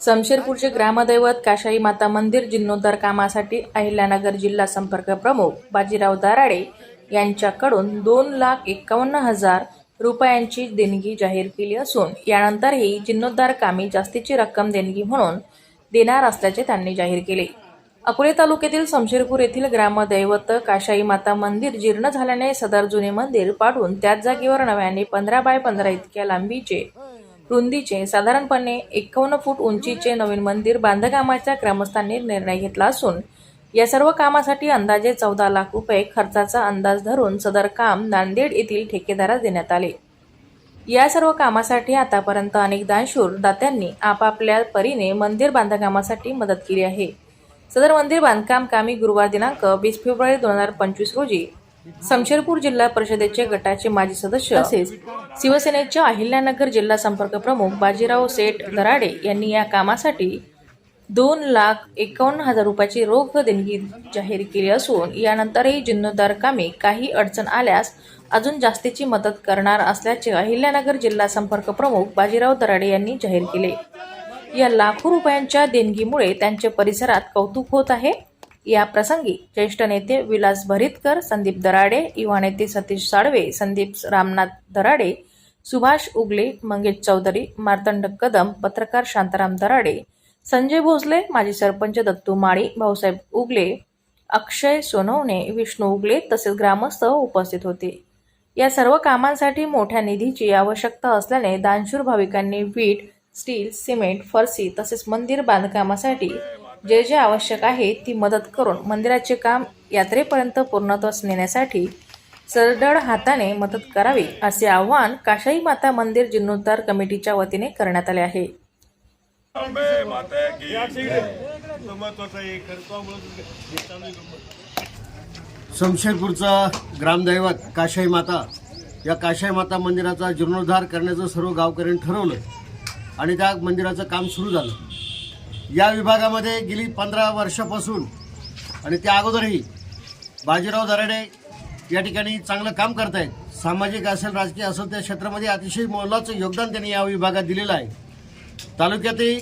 समशेरपूरचे ग्रामदैवत काशाई माता मंदिर जीर्णोद्धार कामासाठी अहिल्यानगर जिल्हा संपर्क प्रमुख बाजीराव दाराडे यांच्याकडून दोन लाख एकावन्न हजार रुपयांची देणगी जाहीर केली असून यानंतरही जीर्णोद्धार कामी जास्तीची रक्कम देणगी म्हणून देणार असल्याचे त्यांनी जाहीर केले. अकोले तालुक्यातील समशेरपूर येथील ग्रामदैवत काशाई माता मंदिर जीर्ण झाल्याने सदर जुने मंदिर पाडून त्याच जागेवर नव्याने पंधरा बाय पंधरा इतक्या लांबीचे रुंदीचे साधारणपणे एकावन्न फूट उंचीचे नवीन मंदिर बांधकामाच्या ग्रामस्थांनी निर्णय घेतला असून या सर्व कामासाठी अंदाजे चौदा लाख रुपये खर्चाचा अंदाज धरून सदर काम नांदेड येथील ठेकेदारास देण्यात आले. या सर्व कामासाठी आतापर्यंत अनेक दानशूर दात्यांनी आपापल्या परीने मंदिर बांधकामासाठी मदत केली आहे. सदर मंदिर बांधकाम कामी गुरुवार दिनांक वीस फेब्रुवारी दोन हजार पंचवीस रोजी समशेरपूर जिल्हा परिषदेचे गटाचे माजी सदस्य तसेच शिवसेनेच्या अहिल्यानगर जिल्हा संपर्क प्रमुख बाजीराव सेठ दराडे यांनी या कामासाठी दोन लाख एकावन्न हजार रुपयाची रोख देणगी जाहीर केली असून यानंतरही जीर्णोद्धार कामी काही अडचण आल्यास अजून जास्तीची मदत करणार असल्याचे अहिल्यानगर जिल्हा संपर्क प्रमुख बाजीराव दराडे यांनी जाहीर केले. या लाखो रुपयांच्या देणगीमुळे त्यांच्या परिसरात कौतुक होत आहे. या प्रसंगी ज्येष्ठ नेते विलास भरितकर संदीप दराडे युवा नेते सतीश साळवे संदीप रामनाथ दराडे सुभाष उगले मंगेश चौधरी मार्तंड कदम पत्रकार शांताराम दराडे संजय भोसले माजी सरपंच दत्तू माळी भाऊसाहेब उगले अक्षय सोनवणे विष्णू उगले तसेच ग्रामस्थ उपस्थित होते. या सर्व कामांसाठी मोठ्या निधीची आवश्यकता असल्याने दानशूर भाविकांनी वीट स्टील सिमेंट फरशी तसेच मंदिर बांधकामासाठी जे जे आवश्यक आहे ती मदत करून मंदिराचे काम यात्रेपर्यंत पूर्णत्वास नेण्यासाठी सरदळ हाताने मदत करावी असे आवाहन काशाई माता मंदिर जीर्णोद्धार कमिटीच्या वतीने करण्यात आले आहे. शमशेरपूरचा ग्रामदैवत काशाई माता या काशाई माता मंदिराचा जीर्णोद्धार करण्याचं सर्व गावकऱ्यांनी ठरवलं आणि त्या मंदिराचं काम सुरू झालं. या विभागामध्ये गेली पंधरा वर्षापासून आणि त्या अगोदरही बाजीराव दराडे या ठिकाणी चांगलं काम करत आहेत. सामाजिक असेल राजकीय असेल त्या क्षेत्रामध्ये अतिशय मोलाचं योगदान त्यांनी या विभागात दिलेलं आहे. तालुक्यातील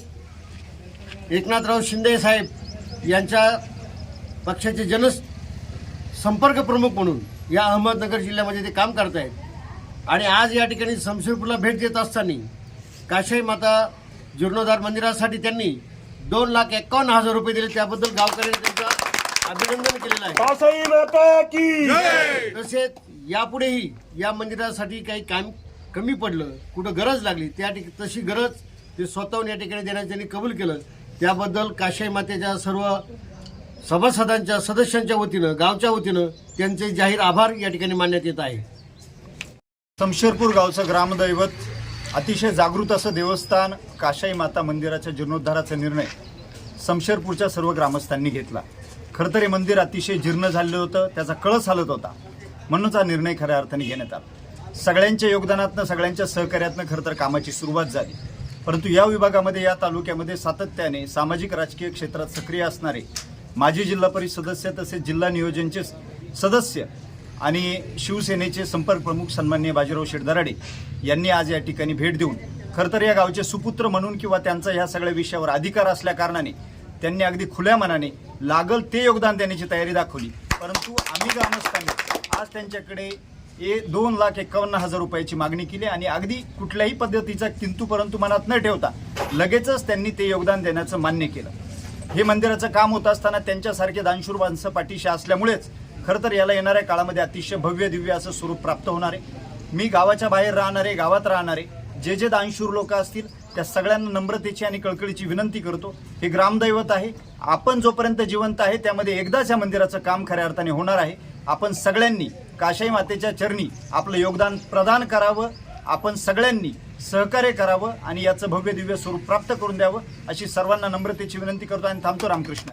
एकनाथराव शिंदे साहेब यांच्या पक्षाचे जन संपर्क प्रमुख म्हणून या अहमदनगर जिल्ह्यामध्ये ते काम करत आहेत. आणि आज या ठिकाणी शमशेरपूरला भेट देत असताना काशाई माता जीर्णोद्धार मंदिरासाठी त्यांनी दोन लाख एकावन्न हजार रुपये दिले त्याबद्दल गावकऱ्यांनी त्यांचं अभिनंदन केलेलं आहे. कासाई माता की तसेच यापुढेही या मंदिरासाठी काही काम कमी पडलं कुठं गरज लागली त्या ठिक तशी गरज ते स्वतःहून या ठिकाणी देण्याचं त्यांनी कबूल केलं. त्याबद्दल काशाई मातेच्या सर्व सभासदांच्या सदस्यांच्या वतीनं गावच्या वतीनं त्यांचे जाहीर आभार या ठिकाणी मानण्यात येत आहे. शमशेरपूर गावचं ग्रामदैवत अतिशय जागृत असं देवस्थान काशाई माता मंदिराच्या जीर्णोद्धाराचा निर्णय समशेरपूरच्या सर्व ग्रामस्थांनी घेतला. खरं तर हे मंदिर अतिशय जीर्ण झालेलं होतं त्याचा कळस हलत होता. म्हणूनच हा निर्णय खऱ्या अर्थाने घेण्यात आला. सगळ्यांच्या योगदानातनं सगळ्यांच्या सहकार्यातनं खरं तर कामाची सुरुवात झाली. परंतु या विभागामध्ये या तालुक्यामध्ये सातत्याने सामाजिक राजकीय क्षेत्रात सक्रिय असणारे माजी जिल्हा परिषद सदस्य तसेच जिल्हा नियोजनचे सदस्य आणि शिवसेनेचे संपर्क प्रमुख सन्मान्य बाजीराव शेटदराडे यांनी आज या ठिकाणी भेट देऊन खरं तर या गावचे सुपुत्र म्हणून किंवा त्यांचा ह्या सगळ्या विषयावर अधिकार असल्या कारणाने त्यांनी अगदी खुल्या मनाने लागल ते योगदान देण्याची तयारी दाखवली. परंतु आम्ही ग्रामस्थांनी आज त्यांच्याकडे ए दोन लाख एकावन्न हजार रुपयाची मागणी केली आणि अगदी कुठल्याही पद्धतीचा किंतू परंतु मनात न ठेवता लगेचच त्यांनी ते योगदान देण्याचं मान्य केलं. हे मंदिराचं काम होत असताना त्यांच्यासारखे दानशूर माणसं पाठीशी असल्यामुळेच खरं तर याला येणाऱ्या काळामध्ये अतिशय भव्य दिव्य असं स्वरूप प्राप्त होणार आहे. मी गावाच्या बाहेर राहणारे गावात राहणारे जे जे दानशूर लोक असतील त्या सगळ्यांना नम्रतेची आणि कळकळीची विनंती करतो. हे ग्रामदैवत आहे. आपण जोपर्यंत जिवंत आहे त्यामध्ये एकदाच या मंदिराचं काम खऱ्या अर्थाने होणार आहे. आपण सगळ्यांनी काशाई मातेच्या चरणी आपलं योगदान प्रदान करावं. आपण सगळ्यांनी सहकार्य करावं आणि याचं भव्य दिव्य स्वरूप प्राप्त करून द्यावं अशी सर्वांना नम्रतेची विनंती करतो आणि थांबतो रामकृष्ण.